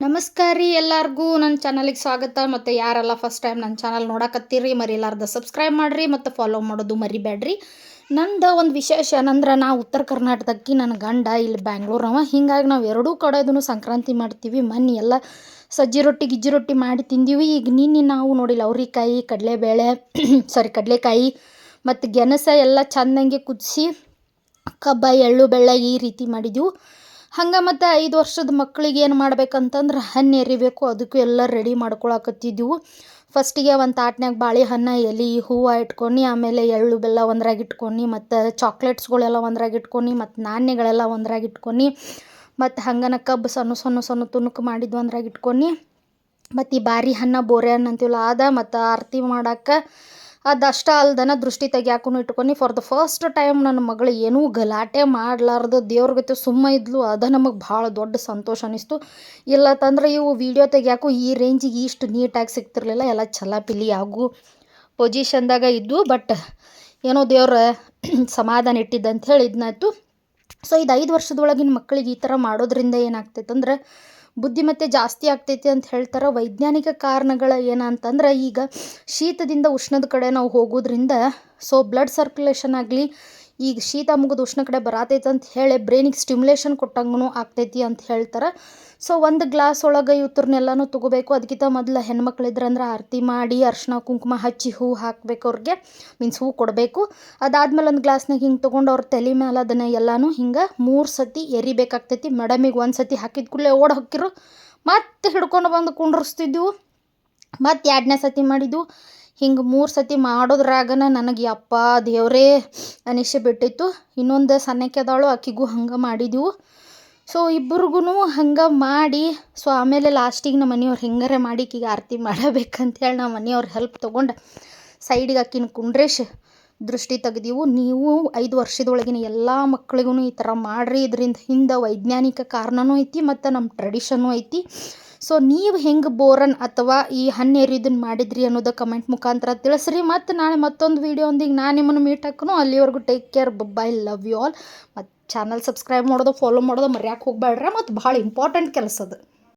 ನಮಸ್ಕಾರ ರೀ ಎಲ್ಲರಿಗೂ. ನನ್ನ ಚಾನಲಿಗೆ ಸ್ವಾಗತ. ಮತ್ತು ಯಾರೆಲ್ಲ ಫಸ್ಟ್ ಟೈಮ್ ನನ್ನ ಚಾನಲ್ ನೋಡಕತ್ತೀರಿ, ಮರಿಲಾರ್ದ ಸಬ್ಸ್ಕ್ರೈಬ್ ಮಾಡಿರಿ ಮತ್ತು ಫಾಲೋ ಮಾಡೋದು ಮರಿಬೇಡ್ರಿ ನಂದು ಒಂದು ವಿಶೇಷ ಏನಂದ್ರೆ, ನಾ ಉತ್ತರ ಕರ್ನಾಟಕಕ್ಕೆ ನನ್ನ ಗಂಡ ಇಲ್ಲಿ ಬ್ಯಾಂಗ್ಳೂರವ. ಹಿಂಗಾಗಿ ನಾವು ಎರಡೂ ಕಡೆದೂ ಸಂಕ್ರಾಂತಿ ಮಾಡ್ತೀವಿ. ಮನೆ ಎಲ್ಲ ಸಜ್ಜಿ ರೊಟ್ಟಿ, ಗಿಜ್ಜಿ ರೊಟ್ಟಿ ಮಾಡಿ ತಿಂದೀವಿ. ಈಗ ನಿನ್ನೆ ನಾವು ನೋಡಿಲ್ಲ, ಅವ್ರಿಕಾಯಿ, ಕಡಲೆಬೇಳೆ ಸಾರಿ ಕಡಲೆಕಾಯಿ ಮತ್ತು ಗೆಣಸ ಎಲ್ಲ ಚೆಂದಂಗೆ ಕುದಿಸಿ ಕಬ್ಬ ಎಳ್ಳು ಬೆಳ್ಳ ಈ ರೀತಿ ಮಾಡಿದ್ವು. ಹಂಗೆ ಮತ್ತು ಐದು ವರ್ಷದ ಮಕ್ಕಳಿಗೆ ಏನು ಮಾಡ್ಬೇಕಂತಂದ್ರೆ ಹಣ್ಣು ಎರಿಬೇಕು, ಅದಕ್ಕೂ ಎಲ್ಲ ರೆಡಿ ಮಾಡ್ಕೊಳಕತ್ತಿದ್ದೆವು. ಫಸ್ಟಿಗೆ ಒಂದು ತಾಟ್ನ್ಯಾಗ ಬಾಳೆಹಣ್ಣು, ಎಲೆ, ಹೂವು ಇಟ್ಕೊಂಡು, ಆಮೇಲೆ ಎಳ್ಳು ಬೆಲ್ಲ ಒಂದ್ರಾಗ ಇಟ್ಕೊಂಡು, ಮತ್ತು ಚಾಕ್ಲೇಟ್ಸ್ಗಳೆಲ್ಲ ಒಂದ್ರಾಗ ಇಟ್ಕೊಂಡು, ಮತ್ತು ನಾಣ್ಯಗಳೆಲ್ಲ ಒಂದ್ರಾಗ ಇಟ್ಕೊಂಡು, ಮತ್ತು ಹಂಗನ ಕಬ್ಬು ಸಣ್ಣ ಸಣ್ಣ ಸಣ್ಣ ತುಣುಕು ಮಾಡಿದ್ವು ಒಂದ್ರಾಗ ಇಟ್ಕೊಂಡು, ಮತ್ತು ಈ ಬಾರಿ ಹಣ್ಣ ಬೋರೆ ಹಣ್ಣು ಅಂತೀವಲ್ಲ ಆದ ಮತ್ತು ಆರತಿ ಮಾಡಕ್ಕೆ ಅದಷ್ಟೇ ಅಲ್ದನ ದೃಷ್ಟಿ ತೆಗಿಯಾಕೂ ಇಟ್ಕೊಂಡು ಫಾರ್ ದ ಫಸ್ಟ್ ಟೈಮ್ ನನ್ನ ಮಗಳು ಏನೂ ಗಲಾಟೆ ಮಾಡಲಾರ್ದು, ದೇವ್ರ ಗತಿ ಸುಮ್ಮ ಇದ್ಲು, ಅದು ನಮಗೆ ಭಾಳ ದೊಡ್ಡ ಸಂತೋಷ ಅನಿಸ್ತು. ಇಲ್ಲತ್ತಂದ್ರೆ ಇವು ವೀಡಿಯೋ ತೆಗಿಯಾಕು ಈ ರೇಂಜಿಗೆ ಇಷ್ಟು ನೀಟಾಗಿ ಸಿಗ್ತಿರ್ಲಿಲ್ಲ, ಎಲ್ಲ ಛಲಪಿಲಿ ಆಗು ಪೊಸಿಷನ್ದಾಗ ಇದ್ವು ಬಟ್ ಏನೋ ದೇವ್ರ ಸಮಾಧಾನ ಇಟ್ಟಿದ್ದಂತ ಹೇಳಿ ಇದನ್ನಾಯ್ತು ಸೊ ಇದು ಐದು ವರ್ಷದೊಳಗಿನ ಮಕ್ಕಳಿಗೆ ಈ ಥರ ಮಾಡೋದ್ರಿಂದ ಏನಾಗ್ತೈತೆ ಅಂದ್ರೆ ಬುದ್ಧಿಮತ್ತೆ ಜಾಸ್ತಿ ಆಗ್ತೈತಿ ಅಂತ ಹೇಳ್ತಾರೆ ವೈಜ್ಞಾನಿಕ ಕಾರಣಗಳು ಏನಂತಂದ್ರೆ ಈಗ ಶೀತದಿಂದ ಉಷ್ಣದ ಕಡೆ ನಾವು ಹೋಗೋದ್ರಿಂದ ಸೊ ಬ್ಲಡ್ ಸರ್ಕ್ಯುಲೇಷನ್ ಆಗಲಿ ಈಗ ಶೀತ ಮುಗಿದು ಉಷ್ಣ ಕಡೆ ಬರತೈತೆ ಅಂತ ಹೇಳಿ ಬ್ರೈನಿಗೆ ಸ್ಟಿಮ್ಯುಲೇಷನ್ ಕೊಟ್ಟಂಗೂ ಆಗ್ತೈತಿ ಅಂತ ಹೇಳ್ತಾರೆ. ಸೊ ಒಂದು ಗ್ಲಾಸ್ ಒಳಗೆ ಇವ್ರನ್ನೆಲ್ಲನೂ ತೊಗೋಬೇಕು. ಅದಕ್ಕಿಂತ ಮೊದಲು ಹೆಣ್ಮಕ್ಳಿದ್ರಂದ್ರೆ ಆರತಿ ಮಾಡಿ ಅರ್ಶಿನ ಕುಂಕುಮ ಹಚ್ಚಿ ಹೂ ಹಾಕಬೇಕು ಅವ್ರಿಗೆ. ಮೀನ್ಸ್ ಹೂ ಕೊಡಬೇಕು. ಅದಾದ್ಮೇಲೆ ಒಂದು ಗ್ಲಾಸ್ನಾಗ ಹಿಂಗೆ ತೊಗೊಂಡು ಅವ್ರ ತಲೆ ಮೇಲೆ ಅದನ್ನು ಎಲ್ಲನೂ ಹಿಂಗೆ ಮೂರು ಸತಿ ಎರಿಬೇಕಾಗ್ತೈತಿ. ಮೇಡಮಿಗೆ ಒಂದು ಸತಿ ಹಾಕಿದ ಕೂಡಲೇ ಓಡ್ ಹಾಕಿರು ಮತ್ತೆ ಹಿಡ್ಕೊಂಡು ಬಂದು ಕುಂಡ್ರಿಸ್ತಿದ್ವು. ಮತ್ತು ಎರಡನೇ ಸತಿ ಮಾಡಿದ್ವು. ಹಿಂಗೆ ಮೂರು ಸತಿ ಮಾಡೋದ್ರಾಗನ ನನಗೆ ಯಪ್ಪ ದೇವರೇ ಅನಿಸಿ ಬಿಟ್ಟಿತ್ತು. ಇನ್ನೊಂದು ಸಣ್ಣಕ್ಕೆ ಅದಾಳು ಆಕಿಗೂ ಹಂಗೆ ಮಾಡಿದ್ವು. ಸೊ ಇಬ್ರಿಗೂ ಹಂಗೆ ಮಾಡಿ ಸೊ ಆಮೇಲೆ ಲಾಸ್ಟಿಗೆ ನಮ್ಮ ಮನೆಯವ್ರು ಹೆಂಗಾರೆ ಮಾಡಿ ಈಕಿಗೆ ಆರತಿ ಮಾಡಬೇಕಂತೇಳಿ ನಮ್ಮ ಮನೆಯವ್ರು ಹೆಲ್ಪ್ ತೊಗೊಂಡು ಸೈಡಿಗೆ ಆಕಿನ ಕುಂಡ್ರೇಶ್ ದೃಷ್ಟಿ ತೆಗ್ದೀವು. ನೀವು ಐದು ವರ್ಷದೊಳಗಿನ ಎಲ್ಲ ಮಕ್ಕಳಿಗೂ ಈ ಥರ ಮಾಡಿರಿ. ಇದರಿಂದ ಹಿಂದೆ ವೈಜ್ಞಾನಿಕ ಕಾರಣನೂ ಐತಿ, ಮತ್ತು ನಮ್ಮ ಟ್ರೆಡಿಷನ್ನು ಐತಿ. ಸೊ ನೀವು ಹೆಂಗೆ ಬೋರನ್ ಅಥವಾ ಈ ಹಣ್ಣೆರಿದನ್ನು ಮಾಡಿದ್ರಿ ಅನ್ನೋದು ಕಮೆಂಟ್ ಮುಖಾಂತರ ತಿಳಿಸ್ರಿ. ಮತ್ತು ನಾಳೆ ಮತ್ತೊಂದು ವೀಡಿಯೋಂದಿಗೆ ನಾನು ನಿಮ್ಮನ್ನು ಮೀಟ್ ಹಾಕೋನು. ಅಲ್ಲಿವರೆಗೂ take care bye love you all ಮತ್ತು ಚಾನಲ್ ಸಬ್ಸ್ಕ್ರೈಬ್ ಮಾಡೋದು ಫಾಲೋ ಮಾಡೋದು ಮರ್ಯಾಕೆ ಹೋಗ್ಬೇಡ್ರೆ ಮತ್ತು ಭಾಳ ಇಂಪಾರ್ಟೆಂಟ್ ಕೆಲಸ ಅದು